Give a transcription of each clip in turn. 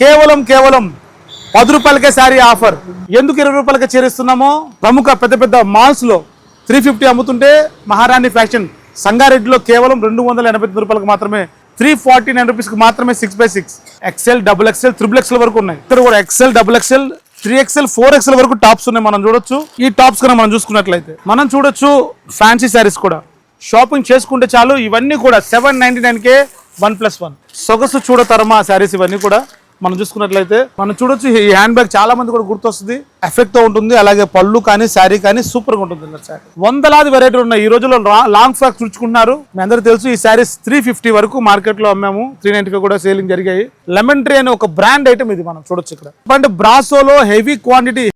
కేవలం కేవలం పది రూపాయలకే శారీ ఆఫర్. ఎందుకు ఇరవై రూపాయలకే చేరిస్తున్నామో? ప్రముఖ పెద్ద పెద్ద మాల్స్లో త్రీ ఫిఫ్టీ అమ్ముతుంటే మహారాణి ఫ్యాషన్ సంగారెడ్డిలో కేవలం రెండు వందల ఎనభై తొమ్మిది రూపాయలకు మాత్రమే త్రీ ఫార్టీ నైన్ రూపీస్కి మాత్రమే six by six XL double XL triple XL వరకు ఉన్నాయి. ఇక్కడ కూడా XL double XL three XL four XL వరకు టాప్స్ ఉన్నాయి మనం చూడొచ్చు. ఈ టాప్స్ కన్నా మనం చూసుకున్నట్లయితే మనం చూడొచ్చు ఫ్యాన్సీ శారీస్ కూడా. షాపింగ్ చేసుకుంటే చాలు ఇవన్నీ కూడా సెవెన్ నైన్టీ నైన్ కే వన్ ప్లస్ వన్ సొగసు చూడతరమా శారీస్ ఇవన్నీ కూడా? మనం చూసుకున్నట్లయితే మనం చూడొచ్చు ఈ హ్యాండ్ బ్యాగ్ చాలా మంది కూడా గుర్తొస్తుంది. ఎఫెక్ట్తో ఉంటుంది. అలాగే పళ్ళు కానీ శారీ కానీ సూపర్గా ఉంటుంది శారీ వందలాది వెరైటీలు ఉన్నాయి. ఈ రోజుల్లో రా- లాంగ్ ఫ్రాక్స్ చూచుకుంటున్నారు మీ అందరూ తెలుసు ఈ శారీస్ త్రీ ఫిఫ్టీ వరకు మార్కెట్లో అమ్మాము. త్రీ నైన్టీ కూడా సేలింగ్ జరిగాయి. లెమన్ ట్రీ అనే ఒక బ్రాండ్ ఐటమ్ ఇది మనం చూడొచ్చు ఇక్కడ. అంటే బ్రాసోలో heavy quantity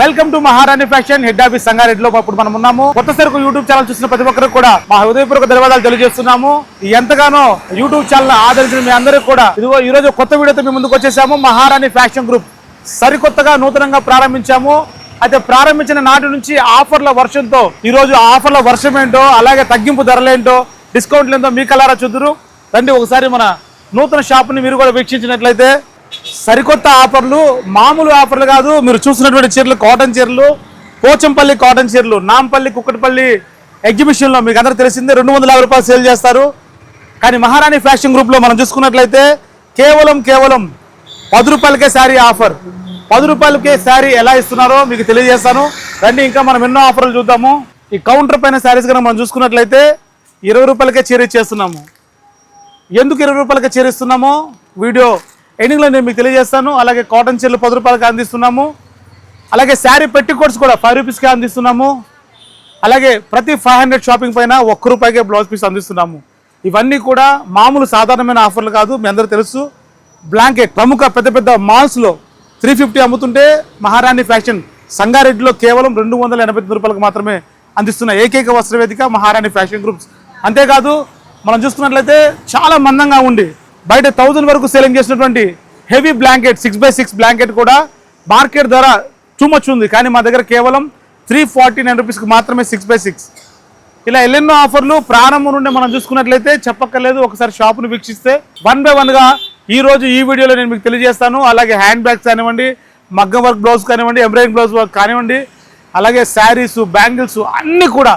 welcome to Maharani fashion head office సంగారెడ్డిలో ఇప్పుడు మనం ఉన్నాము. కొత్త సరుకు యూట్యూబ్ ఛానల్ చూసిన ప్రతి ఒక్కరికి కూడా మా హృదయపూర్వక ధన్యవాదాలు తెలియజేస్తున్నాము. ఎంతగానో యూట్యూబ్ ఛానల్ ఆదరించిన మీ అందరికీ కూడా ఇదిగో ఈ రోజు కొత్త వీడియోతో మీ ముందుకు వచ్చేసాము. మహారాణి ఫ్యాషన్ గ్రూప్ సరికొత్తగా నూతనంగా ప్రారంభించాము. అయితే ప్రారంభించిన నాటి నుంచి ఆఫర్ల వర్షంతో ఈ రోజు ఆఫర్ల వర్షం ఏంటో అలాగే తగ్గింపు ధరలేంటో డిస్కౌంట్లు ఏంటో మీ కలారా చూద్దరు. రండి ఒకసారి మన నూతన షాప్ని మీరు కూడా వీక్షించినట్లయితే సరికొత్త ఆఫర్లు మామూలు ఆఫర్లు కాదు. మీరు చూసినటువంటి చీరలు కాటన్ చీరలు పోచంపల్లి కాటన్ చీరలు నాంపల్లి కుక్కటిపల్లి ఎగ్జిబిషన్లో మీకు అందరూ తెలిసిందే రెండు వందల యాభై రూపాయలు సేల్ చేస్తారు. కానీ మహారాణి ఫ్యాషన్ గ్రూప్లో మనం చూసుకున్నట్లయితే కేవలం కేవలం పది రూపాయలకే శారీ ఆఫర్. పది రూపాయలకే శారీ ఎలా ఇస్తున్నారో మీకు తెలియజేస్తాను. రండి ఇంకా మనం ఎన్నో ఆఫర్లు చూద్దాము. ఈ కౌంటర్ పైన శారీస్ కనుక మనం చూసుకున్నట్లయితే ఇరవై రూపాయలకే చీర ఇచ్చేస్తున్నాము. ఎందుకు ఇరవై రూపాయలకి చేరిస్తున్నామో వీడియో ఎండింగ్లో నేను మీకు తెలియజేస్తాను. అలాగే కాటన్ చీరలు పది రూపాయలకి అందిస్తున్నాము. అలాగే శారీ పెట్టికోట్స్ కూడా ఫైవ్ రూపీస్కే అందిస్తున్నాము. అలాగే ప్రతి ఫైవ్ హండ్రెడ్ షాపింగ్ పైన ఒక్క రూపాయికే బ్లౌజ్ పీస్ అందిస్తున్నాము. ఇవన్నీ కూడా మామూలు సాధారణమైన ఆఫర్లు కాదు మీ అందరూ తెలుసు. బ్లాంకెట్ ప్రముఖ పెద్ద పెద్ద మాల్స్లో త్రీ ఫిఫ్టీ అమ్ముతుంటే మహారాణి ఫ్యాషన్ సంగారెడ్డిలో కేవలం రెండు వందల ఎనభై తొమ్మిది రూపాయలకు మాత్రమే అందిస్తున్న ఏకైక వస్త్రవేదిక మహారాణి ఫ్యాషన్ గ్రూప్స్ అంతేకాదు మనం చూసుకున్నట్లయితే చాలా మందంగా ఉండి బయట థౌజండ్ వరకు సేలింగ్ చేసినటువంటి heavy blanket six by six blanket కూడా మార్కెట్ ధర టూ ఉంది. కానీ మా దగ్గర కేవలం త్రీ ఫార్టీ నైన్ రూపీస్కి మాత్రమే సిక్స్ బై సిక్స్ ఇలా ఎన్నెన్నో ఆఫర్లు ప్రారంభం నుండి మనం చూసుకున్నట్లయితే చెప్పక్కర్లేదు. ఒకసారి షాపును వీక్షిస్తే వన్ బై వన్గా ఈరోజు ఈ వీడియోలో నేను మీకు తెలియజేస్తాను. అలాగే హ్యాండ్ బ్యాగ్స్ కానివ్వండి మగ్గం వర్క్ బ్లౌజ్ కానివ్వండి ఎంబ్రాయిడింగ్ బ్లౌజ్ వర్క్ కానివ్వండి అలాగే శారీస్ బ్యాంగిల్స్ అన్నీ కూడా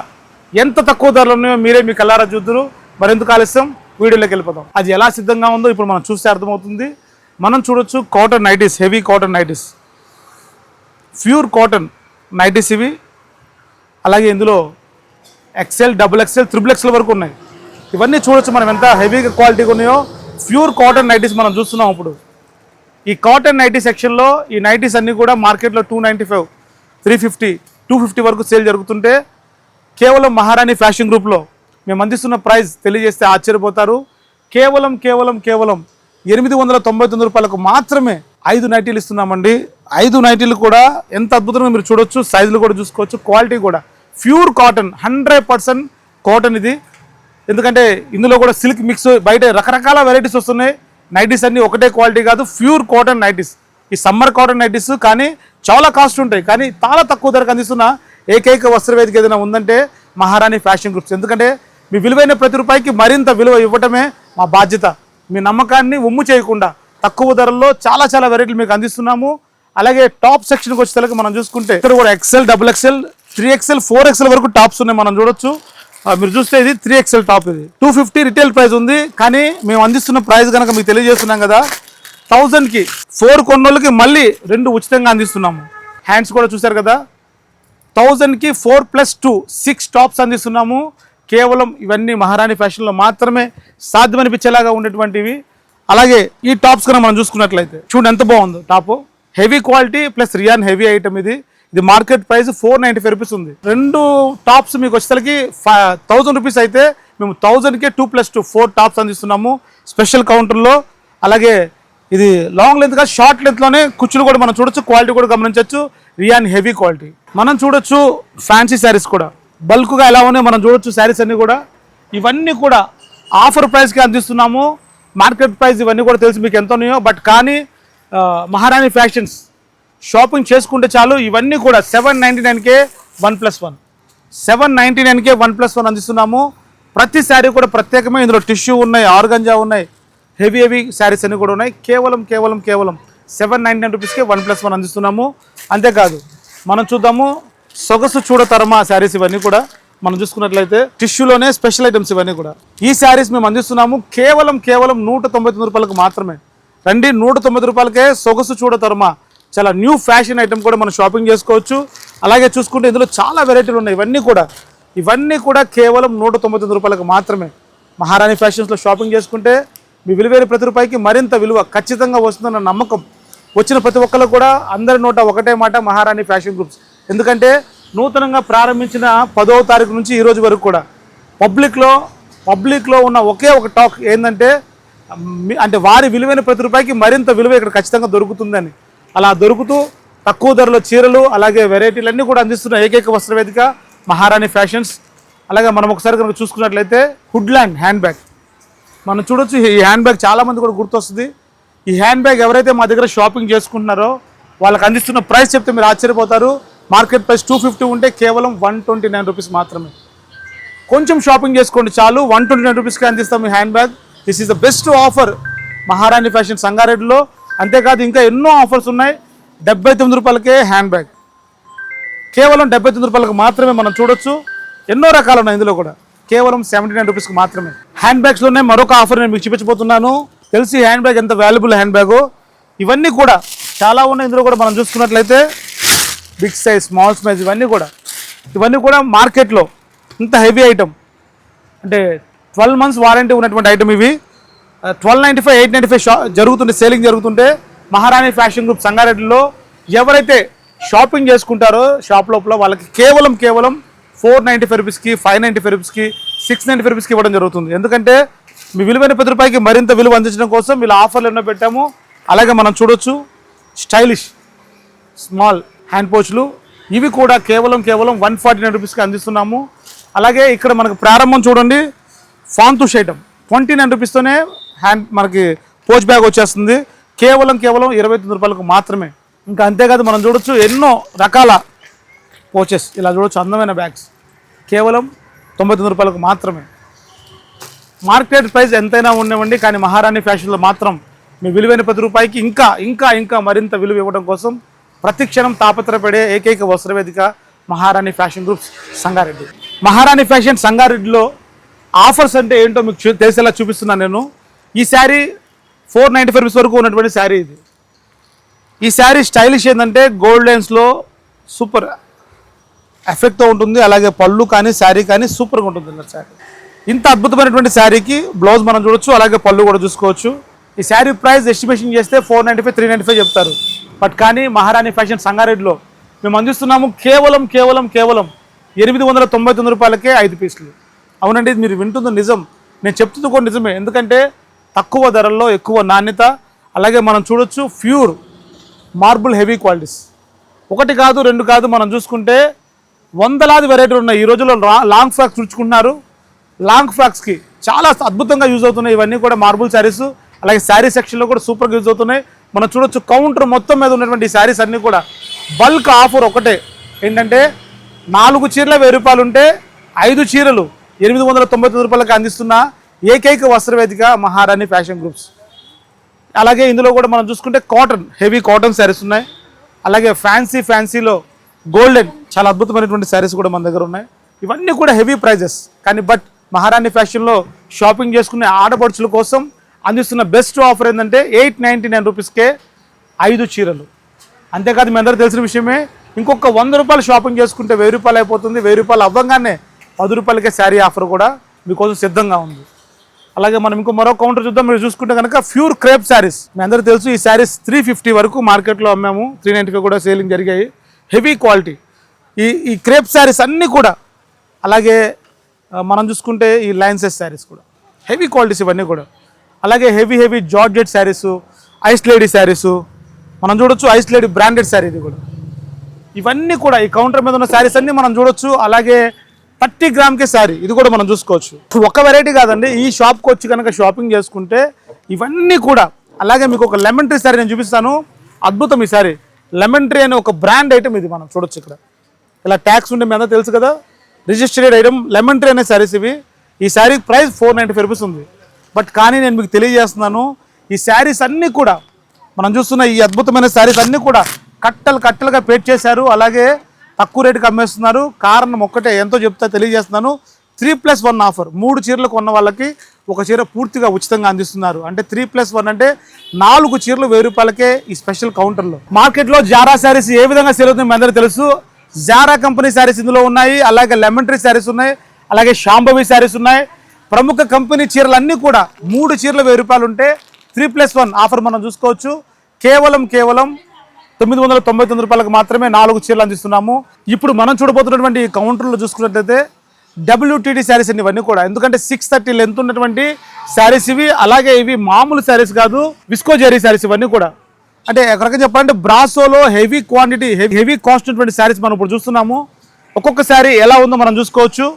ఎంత తక్కువ ధరలు ఉన్నాయో మీరే మీ కల్లారా చూద్దరు. మరెందుకు ఆలస్యం? వీడియోలోకి వెళ్ళిపోతాం అది ఎలా సిద్ధంగా ఉందో ఇప్పుడు మనం చూస్తే అర్థమవుతుంది. మనం చూడొచ్చు cotton nighties heavy cotton nighties. Pure cotton nighties ఇవి. అలాగే ఇందులో XL double XL triple XL వరకు ఉన్నాయి. ఇవన్నీ చూడొచ్చు మనం ఎంత హెవీగా క్వాలిటీగా ఉన్నాయో. ప్యూర్ కాటన్ నైటీస్ మనం చూస్తున్నాం ఇప్పుడు. ఈ కాటన్ నైటీ సెక్షన్లో ఈ నైటీస్ అన్నీ కూడా మార్కెట్లో two ninety five three fifty two fifty వరకు సేల్ జరుగుతుంటే కేవలం మహారాణి ఫ్యాషన్ గ్రూప్లో మేము అందిస్తున్న ప్రైస్ తెలియజేస్తే ఆశ్చర్యపోతారు. కేవలం కేవలం కేవలం ఎనిమిది వందల తొంభై తొమ్మిది రూపాయలకు మాత్రమే ఐదు నైటీలు ఇస్తున్నామండి. ఐదు నైటీలు కూడా ఎంత అద్భుతంగా మీరు చూడొచ్చు సైజులు కూడా చూసుకోవచ్చు క్వాలిటీ కూడా. Pure cotton hundred percent cotton ఇది. ఎందుకంటే ఇందులో కూడా సిల్క్ మిక్స్ బయట రకరకాల వెరైటీస్ వస్తున్నాయి. నైటీస్ అన్నీ ఒకటే క్వాలిటీ కాదు ప్యూర్ కాటన్ నైటీస్. ఈ సమ్మర్ కాటన్ నైటీస్ కానీ చాలా కాస్ట్ ఉంటాయి. కానీ చాలా తక్కువ ధరకు అందిస్తున్న ఏకైక వస్త్రవేదిక ఏదైనా ఉందంటే మహారాణి ఫ్యాషన్ గ్రూప్స్. ఎందుకంటే మీ విలువైన ప్రతి రూపాయికి మరింత విలువ ఇవ్వటమే మా బాధ్యత. మీ నమ్మకాన్ని ఉమ్ము చేయకుండా తక్కువ ధరల్లో చాలా చాలా వెరైటీలు మీకు అందిస్తున్నాము. అలాగే టాప్ సెక్షన్కి వచ్చేసరికి మనం చూసుకుంటే ఇక్కడ కూడా XL double XL three XL four XL వరకు టాప్స్ ఉన్నాయి మనం చూడొచ్చు. మీరు చూస్తే ఇది త్రీ ఎక్సెల్ టాప్ ఇది. టూ ఫిఫ్టీ రిటైల్ ప్రైస్ ఉంది కానీ మేము అందిస్తున్న ప్రైస్ కనుక మీకు తెలియజేస్తున్నాం కదా థౌజండ్కి ఫోర్ కొన్నోళ్ళకి మళ్ళీ రెండు ఉచితంగా అందిస్తున్నాము. హ్యాండ్స్ కూడా చూశారు కదా థౌజండ్కి four plus two six tops అందిస్తున్నాము. కేవలం ఇవన్నీ మహారాణి ఫ్యాషన్లో మాత్రమే సాధ్యమనిపించేలాగా ఉండేటువంటివి. అలాగే ఈ టాప్స్ కన్నా మనం చూసుకున్నట్లయితే చూడండి ఎంత బాగుందో top. Heavy quality plus rayon heavy item ఇది. ఇది market price four ninety five rupees ఉంది. రెండు టాప్స్ మీకు వచ్చేసరికి థౌజండ్ రూపీస్ అయితే మేము థౌజండ్కే two plus two four tops అందిస్తున్నాము స్పెషల్ కౌంటర్లో అలాగే ఇది లాంగ్ లెంత్ కాదు షార్ట్ లెంత్లోనే కుచ్చులు కూడా మనం చూడొచ్చు క్వాలిటీ కూడా గమనించవచ్చు రియాన్ హెవీ క్వాలిటీ మనం చూడొచ్చు ఫ్యాన్సీ శారీస్ కూడా. బల్క్గా ఎలా ఉన్నాయి మనం చూడొచ్చు శారీస్ అన్నీ కూడా. ఇవన్నీ కూడా ఆఫర్ ప్రైస్కి అందిస్తున్నాము. మార్కెట్ ప్రైస్ ఇవన్నీ కూడా తెలిసి మీకు ఎంత ఉన్నాయో. బట్ కానీ మహారాణి ఫ్యాషన్స్ షాపింగ్ చేసుకుంటే చాలు. ఇవన్నీ కూడా seven ninety నైన్కే one plus one. Seven ninety నైన్కే one plus one అందిస్తున్నాము. ప్రతి శారీ కూడా ప్రత్యేకమే. ఇందులో టిష్యూ ఉన్నాయి ఆర్గంజా ఉన్నాయి హెవీ హెవీ శారీస్ అన్నీ కూడా ఉన్నాయి. కేవలం కేవలం కేవలం సెవెన్ నైంటీ నైన్ రూపీస్కే వన్ ప్లస్ వన్ అందిస్తున్నాము. అంతేకాదు మనం చూద్దాము. సొగసు చూడతరమా శారీస్ ఇవన్నీ కూడా? మనం చూసుకున్నట్లయితే టిష్యూలోనే స్పెషల్ ఐటమ్స్ ఇవన్నీ కూడా. ఈ శారీస్ మేము అందిస్తున్నాము కేవలం కేవలం నూట తొంభై తొమ్మిది రూపాయలకు మాత్రమే. రండి నూట రూపాయలకే సొగసు చూడతరమా. చాలా న్యూ ఫ్యాషన్ ఐటమ్ కూడా మనం షాపింగ్ చేసుకోవచ్చు. అలాగే చూసుకుంటే ఇందులో చాలా వెరైటీలు ఉన్నాయి. ఇవన్నీ కూడా ఇవన్నీ కూడా కేవలం నూట తొంభై తొమ్మిది రూపాయలకు మాత్రమే. మహారాణి ఫ్యాషన్స్లో షాపింగ్ చేసుకుంటే మీ విలువైన ప్రతి రూపాయికి మరింత విలువ ఖచ్చితంగా వస్తుందన్న నమ్మకం వచ్చిన ప్రతి ఒక్కరు కూడా. అందరి నోట ఒకటే మాట మహారాణి ఫ్యాషన్ గ్రూప్స్. ఎందుకంటే నూతనంగా ప్రారంభించిన పదవ తారీఖు నుంచి ఈరోజు వరకు కూడా పబ్లిక్లో పబ్లిక్లో ఉన్న ఒకే ఒక టాక్ ఏంటంటే అంటే వారి విలువైన ప్రతి రూపాయికి మరింత విలువ ఇక్కడ ఖచ్చితంగా దొరుకుతుందని. అలా దొరుకుతూ తక్కువ ధరలో చీరలు అలాగే వెరైటీలన్నీ కూడా అందిస్తున్న ఏకైక వస్త్రవేదిక మహారాణి ఫ్యాషన్స్. అలాగే మనం ఒకసారి కనుక చూసుకున్నట్లయితే హుడ్లాండ్ హ్యాండ్ బ్యాగ్ మనం చూడొచ్చు ఈ హ్యాండ్ బ్యాగ్ చాలామంది కూడా గుర్తొస్తుంది. ఈ హ్యాండ్ బ్యాగ్ ఎవరైతే మా దగ్గర షాపింగ్ చేసుకుంటున్నారో వాళ్ళకి అందిస్తున్న ప్రైస్ చెప్తే మీరు ఆశ్చర్యపోతారు. మార్కెట్ ప్రైస్ టూ ఫిఫ్టీ ఉంటే కేవలం వన్ ట్వంటీ నైన్ రూపీస్ మాత్రమే. కొంచెం షాపింగ్ చేసుకోండి చాలు. వన్ ట్వంటీ నైన్ రూపీస్కి అందిస్తాం మీ hand bag this is the best offer Maharani fashion సంగారెడ్డిలో. అంతేకాదు ఇంకా ఎన్నో ఆఫర్స్ ఉన్నాయి. డెబ్బై తొమ్మిది రూపాయలకే హ్యాండ్ బ్యాగ్ కేవలం డెబ్బై తొమ్మిది రూపాయలకు మాత్రమే మనం చూడొచ్చు. ఎన్నో రకాలు ఉన్నాయి ఇందులో కూడా. కేవలం సెవెంటీ నైన్ రూపీస్కి మాత్రమే. హ్యాండ్ బ్యాగ్స్లోనే మరొక ఆఫర్ నేను మీకు చూపించబోతున్నాను. తెలిసి హ్యాండ్ బ్యాగ్ ఎంత వాల్యుబుల్ హ్యాండ్ బ్యాగు ఇవన్నీ కూడా చాలా ఉన్నాయి. ఇందులో కూడా మనం చూసుకున్నట్లయితే బిగ్ సైజ్ స్మాల్ సైజ్ ఇవన్నీ కూడా. ఇవన్నీ కూడా మార్కెట్లో ఇంత హెవీ ఐటమ్ అంటే ట్వెల్వ్ మంత్స్ వారంటీ ఉన్నటువంటి ఐటమ్ ఇవి. Twelve ninety five eight ninety five Shah జరుగుతుంటే సేలింగ్ జరుగుతుంటే మహారాణి ఫ్యాషన్ గ్రూప్ సంగారెడ్డిలో ఎవరైతే షాపింగ్ చేసుకుంటారో షాప్ లోపల వాళ్ళకి కేవలం కేవలం ఫోర్ నైంటీ ఫైవ్ రూపీస్కి ఫైవ్ నైంటీ ఫైవ్ రూపీస్కి సిక్స్ నైంటీ ఫైవ్ రూపీస్కి ఇవ్వడం జరుగుతుంది. ఎందుకంటే మీ విలువైన పది రూపాయికి మరింత విలువ అందించడం కోసం వీళ్ళ ఆఫర్లు ఎన్నో పెట్టాము. అలాగే మనం చూడొచ్చు. స్టైలిష్ స్మాల్ హ్యాండ్ పోచ్లు ఇవి కూడా కేవలం కేవలం వన్ ఫార్టీ నైన్ రూపీస్కి అందిస్తున్నాము. అలాగే ఇక్కడ మనకు ప్రారంభం చూడండి. ఫాంతుష్ ఐటమ్ ట్వంటీ నైన్ రూపీస్తోనే హ్యాండ్ మనకి పోచ్ బ్యాగ్ వచ్చేస్తుంది. కేవలం కేవలం ఇరవై తొమ్మిది రూపాయలకు మాత్రమే. ఇంకా అంతేకాదు మనం చూడొచ్చు ఎన్నో రకాల పోచెస్. ఇలా చూడొచ్చు అందమైన బ్యాగ్స్. కేవలం తొంభై తొమ్మిది రూపాయలకు మాత్రమే. మార్కెట్ ప్రైస్ ఎంతైనా ఉండేవండి కానీ మహారాణి ఫ్యాషన్లో మాత్రం మీ విలువైన పది రూపాయికి ఇంకా ఇంకా ఇంకా మరింత విలువ ఇవ్వడం కోసం ప్రతి క్షణం తాపత్రపడే ఏకైక వస్త్రవేదిక మహారాణి ఫ్యాషన్ గ్రూప్స్ సంగారెడ్డి. మహారాణి ఫ్యాషన్ సంగారెడ్డిలో ఆఫర్స్ అంటే ఏంటో మీకు తెలిసేలా చూపిస్తున్నాను నేను. ఈ శారీ ఫోర్ నైంటీ ఫైవ్ వరకు ఉన్నటువంటి శారీ ఇది. ఈ శారీ స్టైలిష్ ఏంటంటే గోల్డ్ లైన్స్లో సూపర్ ఎఫెక్ట్తో ఉంటుంది. అలాగే పళ్ళు కానీ శారీ కానీ సూపర్గా ఉంటుంది అన్నమాట శారీ. ఇంత అద్భుతమైనటువంటి శారీకి బ్లౌజ్ మనం చూడొచ్చు అలాగే పళ్ళు కూడా చూసుకోవచ్చు. ఈ శారీ ప్రైస్ ఎస్టిమేషన్ చేస్తే four ninety five three ninety five చెప్తారు. బట్ కానీ మహారాణి ఫ్యాషన్ సంగారెడ్డిలో మేము అందిస్తున్నాము కేవలం కేవలం కేవలం ఎనిమిది వందల తొంభై తొమ్మిది రూపాయలకే ఐదు పీసులు. అవునండి మీరు వింటుంది నిజం. నేను చెప్తుంది కూడా నిజమే. ఎందుకంటే తక్కువ ధరల్లో ఎక్కువ నాణ్యత అలాగే మనం చూడొచ్చు ప్యూర్ మార్బుల్ హెవీ క్వాలిటీస్. ఒకటి కాదు రెండు కాదు మనం చూసుకుంటే వందలాది వెరైటీలు ఉన్నాయి. ఈ రోజుల్లో లాంగ్ ఫ్రాక్స్ చూచుకుంటున్నారు లాంగ్ ఫ్రాక్స్కి చాలా అద్భుతంగా యూజ్ అవుతున్నాయి. ఇవన్నీ కూడా మార్బుల్ శారీస్ అలాగే శారీ సెక్షన్లో కూడా సూపర్గా యూజ్ అవుతున్నాయి. మనం చూడొచ్చు కౌంటర్ మొత్తం మీద ఉన్నటువంటి శారీస్ అన్నీ కూడా బల్క్ ఆఫర్ ఒకటే. ఏంటంటే నాలుగు చీరల వెయ్యి రూపాయలు ఉంటే ఐదు చీరలు ఎనిమిది వందల తొంభై తొమ్మిది రూపాయలకి అందిస్తున్న ఏకైక వస్త్రవేదిక మహారాణి ఫ్యాషన్ గ్రూప్స్. అలాగే ఇందులో కూడా మనం చూసుకుంటే కాటన్ హెవీ కాటన్ శారీస్ ఉన్నాయి. అలాగే ఫ్యాన్సీ ఫ్యాన్సీలో గోల్డెన్ చాలా అద్భుతమైనటువంటి శారీస్ కూడా మన దగ్గర ఉన్నాయి. ఇవన్నీ కూడా హెవీ ప్రైజెస్. కానీ బట్ మహారాణి ఫ్యాషన్లో షాపింగ్ చేసుకునే ఆడపడుచుల కోసం అందిస్తున్న బెస్ట్ ఆఫర్ ఏంటంటే ఎయిట్ నైంటీ నైన్ రూపీస్కే ఐదు చీరలు. అంతేకాదు మీ అందరూ తెలిసిన విషయమే ఇంకొక వంద రూపాయలు షాపింగ్ చేసుకుంటే వెయ్యి రూపాయలు అయిపోతుంది. వెయ్యి రూపాయలు అవ్వగానే పది రూపాయలకే శారీ ఆఫర్ కూడా మీకోసం సిద్ధంగా ఉంది. అలాగే మనం ఇంకో మరో కౌంటర్ చూద్దాం. మీరు చూసుకుంటే కనుక ప్యూర్ క్రేప్ శారీస్ మీ అందరూ తెలుసు ఈ శారీస్ త్రీ ఫిఫ్టీ వరకు మార్కెట్లో అమ్మాము. త్రీ నైంటీ ఫైవ్ కూడా సేలింగ్ జరిగాయి. హెవీ క్వాలిటీ ఈ ఈ క్రేప్ శారీస్ అన్నీ కూడా అలాగే మనం చూసుకుంటే ఈ లైన్సెస్ శారీస్ కూడా. హెవీ క్వాలిటీస్ ఇవన్నీ కూడా. అలాగే heavy heavy georgette saris ice lady saris మనం చూడొచ్చు ఐస్ లేడీ బ్రాండెడ్ శారీ ఇది కూడా. ఇవన్నీ కూడా ఈ కౌంటర్ మీద ఉన్న శారీస్ అన్నీ మనం చూడొచ్చు అలాగే థర్టీ గ్రామ్కే శారీ ఇది కూడా మనం చూసుకోవచ్చు. ఒక వెరైటీ కాదండి ఈ షాప్కి వచ్చి కనుక షాపింగ్ చేసుకుంటే ఇవన్నీ కూడా అలాగే మీకు ఒక లెమన్ ట్రీ శారీ నేను చూపిస్తాను అద్భుతం ఈ శారీ. లెమన్ ట్రీ అనే ఒక బ్రాండ్ ఐటమ్ ఇది మనం చూడొచ్చు ఇక్కడ. ఇలా ట్యాక్స్ ఉండే మీ అందరూ తెలుసు కదా రిజిస్టర్డ్ ఐటమ్ లెమన్ ట్రీ అనే శారీస్ ఇవి. ఈ sari price four ninety five rupees ఉంది. బట్ కానీ నేను మీకు తెలియజేస్తున్నాను ఈ శారీస్ అన్నీ కూడా మనం చూస్తున్న ఈ అద్భుతమైన శారీస్ అన్నీ కూడా కట్టలు కట్టలుగా పేట్ చేశారు. అలాగే తక్కువ రేటుకి అమ్మేస్తున్నారు. కారణం ఒక్కటే ఎంతో చెప్తా తెలియజేస్తున్నాను. త్రీ ప్లస్ వన్ ఆఫర్ మూడు చీరలు కొన్న వాళ్ళకి ఒక చీర పూర్తిగా ఉచితంగా అందిస్తున్నారు. అంటే త్రీ ప్లస్ వన్ అంటే నాలుగు చీరలు వెయ్యి రూపాయలకే ఈ స్పెషల్ కౌంటర్లో మార్కెట్లో జారా శారీస్ ఏ విధంగా సేల్ అవుతుంది మీ అందరూ తెలుసు. జారా కంపెనీ శారీస్ ఇందులో ఉన్నాయి. అలాగే లెమన్ ట్రీ శారీస్ ఉన్నాయి. అలాగే షాంబవి శారీస్ ఉన్నాయి. ప్రముఖ కంపెనీ చీరలు అన్నీ కూడా మూడు చీరలు వెయ్యి రూపాయలు ఉంటే త్రీ ప్లస్ వన్ ఆఫర్ మనం చూసుకోవచ్చు. కేవలం కేవలం తొమ్మిది వందల తొంభై తొమ్మిది రూపాయలకు మాత్రమే నాలుగు చీరలు అందిస్తున్నాము. ఇప్పుడు మనం చూడబోతున్నటువంటి కౌంటర్లో చూసుకున్నట్లయితే డబ్ల్యూటీడీ శారీస్ అండి ఇవన్నీ కూడా. ఎందుకంటే సిక్స్ థర్టీ లెంత్ ఉన్నటువంటి శారీస్ ఇవి అలాగే ఇవి మామూలు శారీస్ కాదు విస్కో జెరీ శారీస్ ఇవన్నీ కూడా. అంటే ఒక రకంగా చెప్పాలంటే బ్రాసోలో హెవీ క్వాంటిటీ హెవీ కాస్ట్ ఉన్నటువంటి శారీస్ మనం ఇప్పుడు చూస్తున్నాము. ఒక్కొక్క శారీ ఎలా ఉందో మనం చూసుకోవచ్చు.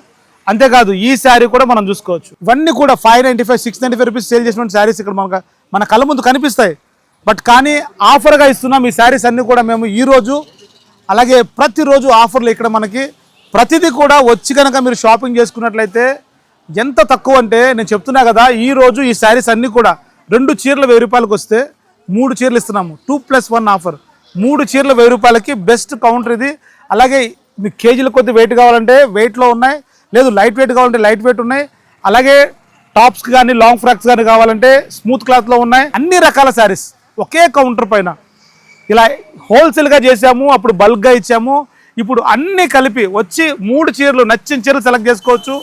అంతేకాదు ఈ శారీ కూడా మనం చూసుకోవచ్చు. ఇవన్నీ కూడా five ninety five six ninety five rupees sale చేసినటువంటి శారీస్ ఇక్కడ మనకు మన కళ్ళ ముందు కనిపిస్తాయి. బట్ కానీ ఆఫర్గా ఇస్తున్నాం ఈ శారీస్ అన్నీ కూడా మేము ఈ రోజు అలాగే ప్రతిరోజు ఆఫర్లు ఇక్కడ మనకి ప్రతిదీ కూడా వచ్చి కనుక మీరు షాపింగ్ చేసుకున్నట్లయితే ఎంత తక్కువ అంటే నేను చెప్తున్నా కదా ఈ రోజు ఈ శారీస్ అన్నీ కూడా రెండు చీరలు వెయ్యి రూపాయలకు వస్తే మూడు చీరలు ఇస్తున్నాము. టూ ప్లస్ వన్ ఆఫర్ మూడు చీరలు వెయ్యి రూపాయలకి బెస్ట్ కౌంటర్ ఇది. అలాగే మీకు కేజీల కొద్ది వెయిట్ కావాలంటే వెయిట్లో ఉన్నాయి. లేదు లైట్ వెయిట్ కావాలంటే లైట్ వెయిట్ ఉన్నాయి. అలాగే టాప్స్ కానీ లాంగ్ ఫ్రాక్స్ కానీ కావాలంటే స్మూత్ క్లాత్లో ఉన్నాయి. అన్ని రకాల శారీస్ ఒకే కౌంటర్ పైన. ఇలా హోల్సేల్గా చేసాము అప్పుడు బల్క్గా ఇచ్చాము. ఇప్పుడు అన్నీ కలిపి వచ్చి మూడు చీరలు నచ్చిన చీరలు సెలెక్ట్ చేసుకోవచ్చు.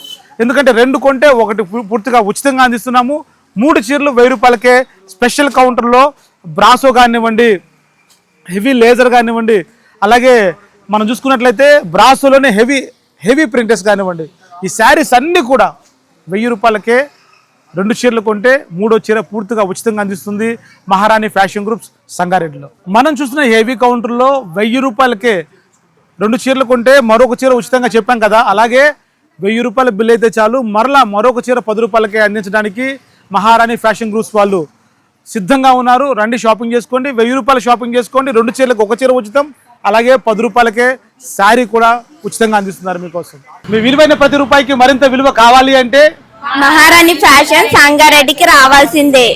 ఎందుకంటే రెండు కొంటే ఒకటి పూర్తిగా ఉచితంగా అందిస్తున్నాము. మూడు చీరలు వెయ్యి రూపాయలకే స్పెషల్ కౌంటర్లో బ్రాసో కానివ్వండి హెవీ లేజర్ కానివ్వండి అలాగే మనం చూసుకున్నట్లయితే బ్రాసోలోనే హెవీ హెవీ ప్రింటెస్ కానివ్వండి. ఈ శారీస్ అన్నీ కూడా వెయ్యి రూపాయలకే రెండు చీరలు కొంటే మూడో చీర పూర్తిగా ఉచితంగా అందిస్తుంది మహారాణి ఫ్యాషన్ గ్రూప్స్ సంగారెడ్డిలో. మనం చూస్తున్న హెవీ కౌంటర్లో వెయ్యి రూపాయలకే రెండు చీరలు కొంటే మరొక చీర ఉచితంగా చెప్పాం కదా. అలాగే వెయ్యి రూపాయల బిల్ అయితే చాలు. మరలా మరొక చీర పది రూపాయలకే అందించడానికి మహారాణి ఫ్యాషన్ గ్రూప్స్ వాళ్ళు సిద్ధంగా ఉన్నారు. రండి షాపింగ్ చేసుకోండి. వెయ్యి రూపాయలు షాపింగ్ చేసుకోండి. రెండు చీరలకు ఒక చీర ఉచితం. అలాగే పది రూపాయలకే శారీ కూడా ఉచితంగా అందిస్తున్నారు మీకోసం. మీ విలువైన ప్రతి రూపాయికి మరింత విలువ కావాలి అంటే? మహారాణి ఫ్యాషన్ సంగారెడ్డికి రావాల్సిందే.